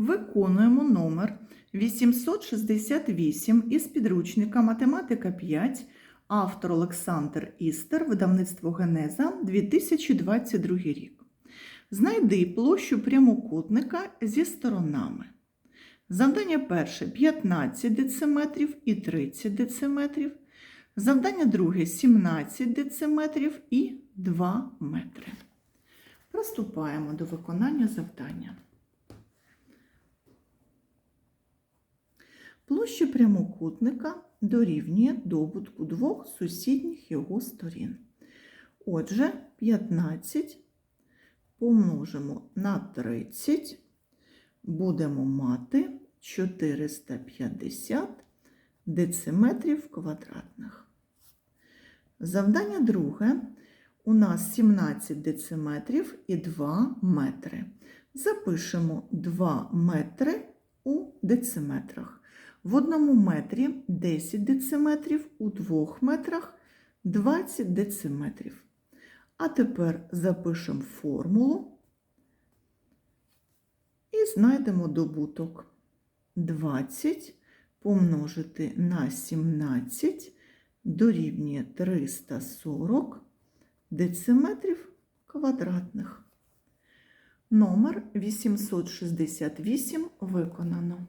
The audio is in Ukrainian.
Виконуємо номер 868 із підручника Математика 5, автор Олександр Істер, видавництво Генеза 2022 рік. Знайди площу прямокутника зі сторонами. Завдання перше 15 дециметрів і 30 дециметрів. Завдання друге 17 дециметрів і 2 метри. Приступаємо до виконання завдання. Площа прямокутника дорівнює добутку двох сусідніх його сторін. Отже, 15 помножимо на 30, будемо мати 450 дециметрів квадратних. Завдання друге. У нас 17 дециметрів і 2 метри. Запишемо 2 метри у дециметрах. В одному метрі 10 дециметрів, у двох метрах 20 дециметрів. А тепер запишемо формулу і знайдемо добуток. 20 помножити на 17 дорівнює 340 дециметрів квадратних. Номер 868 виконано.